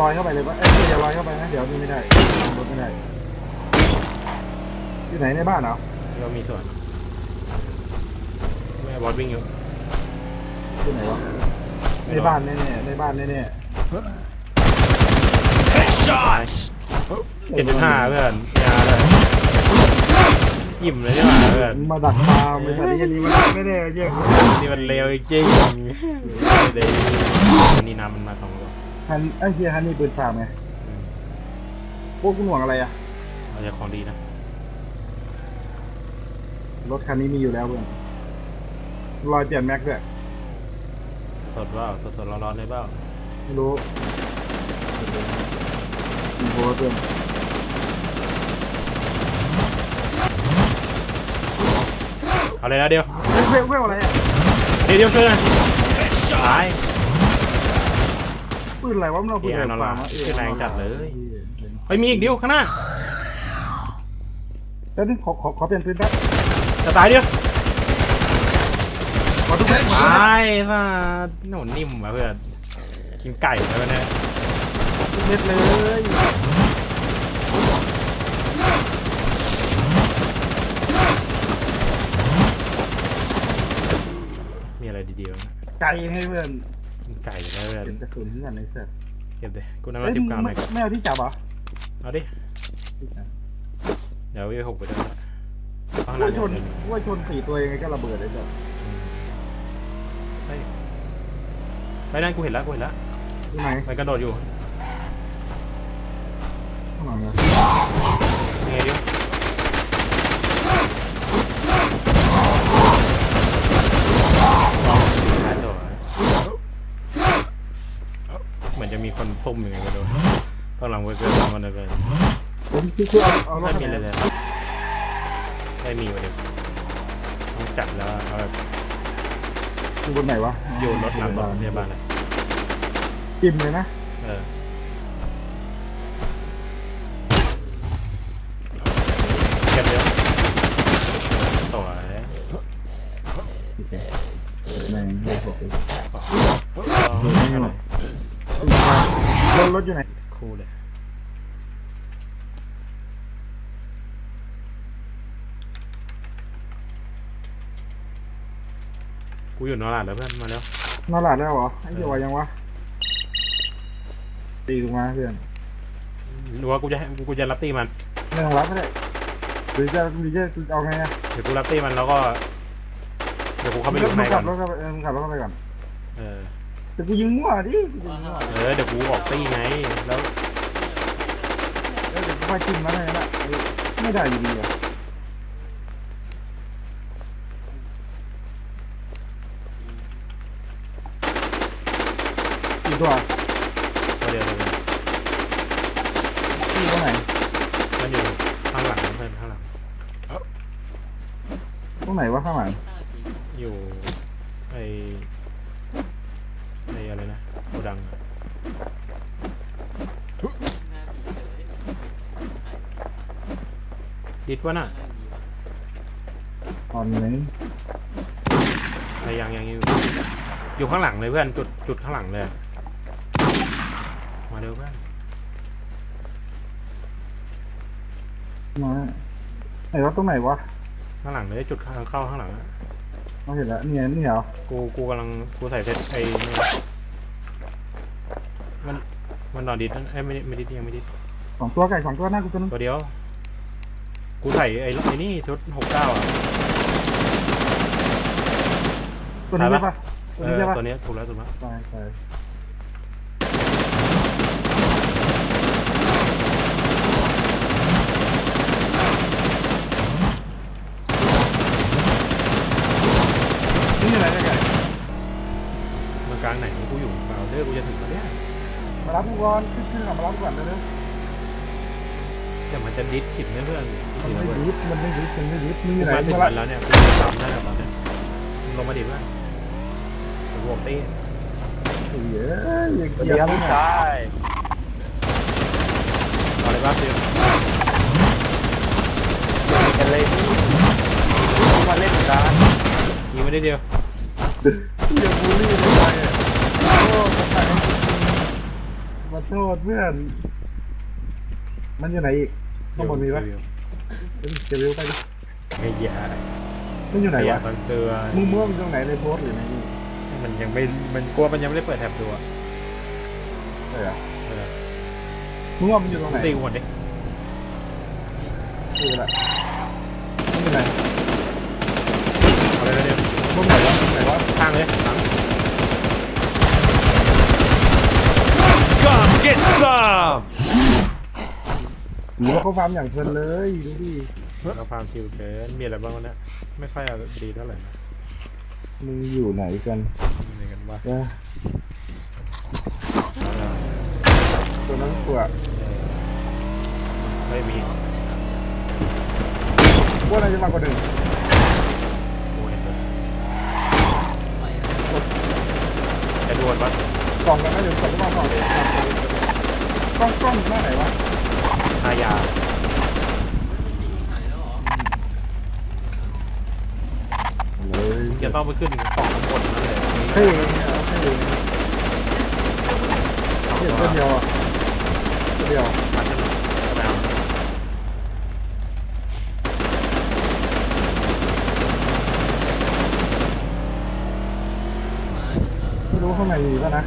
ลอยเข้าไปเลยปะเอ้ยอย่าลอยเข้าไปนะเดี๋ยวนี่ไม่ได้รถไม่ได้ที่ไหนในบ้านเหรอเรามีส่วนแม่บอสวิ่งอยู่ที่ไหนวะในบ้านแน่ๆในบ้านแน่ Headshots! เจ็ดจุดห้าเพื่อนยาเลยอิ่มเลยใช่ไหมเพื่อนๆมาดักตามไอ้สัตว์ที่นี้มันไม่ได้เยอะนี่มันเลวจริงๆเดี๋ยวนี่น้ำมันมาสองตัว ฮันไอ้เฮียฮันนี่ปืนฟาร์มไงอืมพวกคุณห่วงอะไรอะเราจะของดีนะรถคันนี้มีอยู่แล้วเพื่อนรอยเปลี่ยนแม็กด้วยสดว่าสดสดๆร้อนๆเลยเปล่าไม่รู้มีโพสต์เพื่อนเอาเลยนะเดียวเฮ้ยเว้ยเว้ยอะไรอะเดี๋ยวเดียวช่วยหน่อย Headshots! ปืนอะไรวะมันเอาปืนเหี้อะไรยนอนหฟาลัร์บมวะเหี้ยแรงจัดเลยเฮ้ยเฮ้ยมีอีกเดียวข้างหน้าเดี๋ยวนี่ขอขอขอเปลี่ยนปืนแป๊บจะตายเดียวขอทุกแม็กตายป่ะหนูนิ่มว่ะเพื่อนกินไก่แล้วเนี่ยทุกเม็ดเลยมีอะไรดีๆบ้างนะไก่ให้เพื่อนกิน ไก่แล้วเพื่อนเก็บกระสุนเพื่อนในเซ็ตเก็บเลยกูนั่งเอ้มายสิบเก้าไหนไม่ก่อนไม่เอาที่จับเหรอเอาดิ เดี๋ยววิวหกไปด้วยข้างหว่าน้าชนว่าชนสี่ตัวยังไงก็ระเบิดเลยจ้ะไปไปนั่นกูเห็นแล้วกูเห็นแล้วที่ไหนมันกระโดดอยู่ข้างหลังเหรอยังไงดิวหายตัว เหมือนจะมีคนซุ่มยังไงก็โดนตอนหลังเวอร์เกินมันเลยไปผมคือคือเอาเอารไม่ถมีเลยเลยไม่มีวะเดี๋ยวต้องจัดแล้วเอาแบบอยู่บนไหนวะโยนรถหลังรถพยาบาลเลยกิมเลยนะเออเก็บเดี๋ยวสวยแม่งไม่บอกเลย เอา รถรถอยู่ไหนคู่เลยกูอยู่นอร์ลาดแล้วเพื่อนมาแล้วนอนหลับแล้วเหรอไอ้เหี้ยวายังวะตีลงมาเพื่อนรู้ว่ากูจะให้กูจะรับตีมันไม่ต้องรับก็ได้หรือจะหรือจะเอาไงอะเดี๋ยวกูรับตีมันแล้วก็เดี๋ยวกูเข้าไปดูมึข้างงในขัก่อบนรถเข้าไปเออมึงขับรถเข้าไปก่อน เออ แต่กูยิงมั่วดิกูยิงมั่วเออเดี๋ยวกูออกตีไง แล้วเออเดี๋ยวกูไปจิ้มมาเลยนะเออไม่ได้อยู่ดีอะกี่ตัวตัวเดียวเลยที่ตรงไหนมันอยู่ข้างหลังเพื่อนข้างหลัง ตรงไหนวะข้างหลังอยู่ไอ ไออะไรนะโกดังอะดิดวะน่ะตอนนี้ไอยังยังอยู่อยู่ข้างหลังเลยเพื่อนจุดจุดข้างหลังเลยอะมาเร็วเพื่อนมาไหนวะตรงไหนวะข้างหลังเลยจุดข้างเข้าข้างหลังอะ เราเห็นแล้วเนี่ยนี่เหรอกูกูกำลังกูใส่เซตไอเนี่ยมันมันนอนดิดนั่นไอยไม่ได้ไม่ดิดยังไม่ดิดสองตัวไก่สองตัวหน้ากูตัวนึงตัวเดียว กูใส่ไอ้ไอ้นี่ชุดหกเก้าอะ ตัวนี้ตายใช่ปะปะตัวนี้ใช่ปะตัวเนี้ยถูกแล้วถูกแล้ว ตายตาย นี่อยู่ไหนเนี่ยไก่มันกลางไหนกูอยู่เปล่าเด้อกูจะถึงแล้วเนี่ยมารับกูก่อนขึ้นขึ้นมารับกูก่อนเร็วแต่มันจะดิสผิดไหมเพื่อนๆมันไม่เว้ยยึดมันไม่ยึดมันไม่ยึดมึงอกูไหนมาถึงมามันละแล้วเนี่ยกูจะตามได้แล้วตอนเนี้ยมึงลงมาดิเพื่อนกูบอกตีเฮ้ยอย่าสวัสเกีดียครับร์พี่ชายเอเลยบ้าเซียวมีกันเลยพี่มาเล่นกันยิงไม่ได้เดียว อย่าบูลลี่เลยโอ้มาถ่ายมาเทโทษเพื่อน มันอยู่ไหนอีกข้างบนมีปะเจะวิวไปดิไอ้เหี้ยมันอยู่ไหนไอ้เหี้ยวะบางเตือนมึงมั่วมันตรงไหนในโพสต์หรือในนี่มันยังไม่ มันกลัวมันยังไม่ได้เปิดแท็บดูอะใช่เหรอเออมึงว่ามันอยู่ตรงไหนตีกูหมดดิคืออะไรมันอยู่ไหน เอาเลยเดี๋ยว บนไหนวะบนไหนวะ ข้างเลยหลัง Come get some! หรือว่าเขาฟาร์มอย่างเพลินเลยดูดิเราฟาร์มชิลเกินมีอะไรบ้างวะเนี่ยไม่ค่อยเอาดีเท่าไหร่นะมึงอยู่ไหนกันมีอะไรกันบ้างเอ้ยตัวนั้นกลัวไม่มีว่าอะไรจะมากกว่าหนึ่งกูเห็นเลยจะดวลปะกล่องกันนะเดี๋ยวกล่องก็มากล่องเลยกล้องกล้องหน้าไหนวะ หายาเลยจะต้องไปขึ้นกล่องข้างบนนั่นเลยเท่เนี่ยเท่เนี่ยเห็นตัวเดียวอะตัวเดียวมันจะแมวไม่รู้ข้างในมีป่ะนะ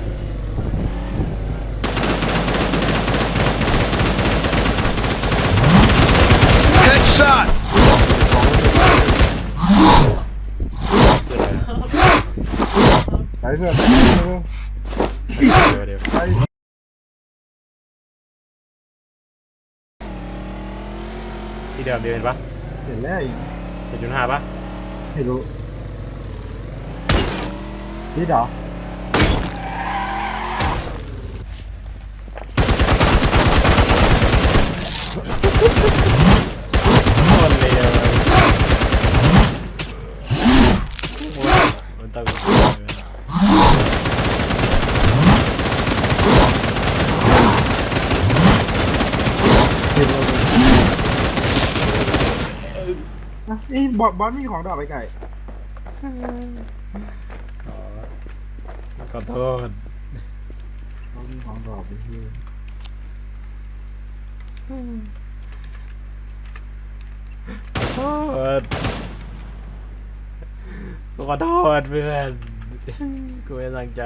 Headshot! เกิดอะไรนะ ไปเพื่อน เดี๋ยวเดี๋ยว ไป ที่เดิม เดียวเห็นปะเห็นแล้วอีกเจ็ดจุดห้าปะไม่รู้นี่เหรอคนเลยมันต้อง เห็นแล้วอะ นี่บอสบอสมีของดอกไปไก่ขอโทษบอสมีของดอกไปเฮียขอโทษกูขอโทษเพื่อนกูไม่ตั้งใจ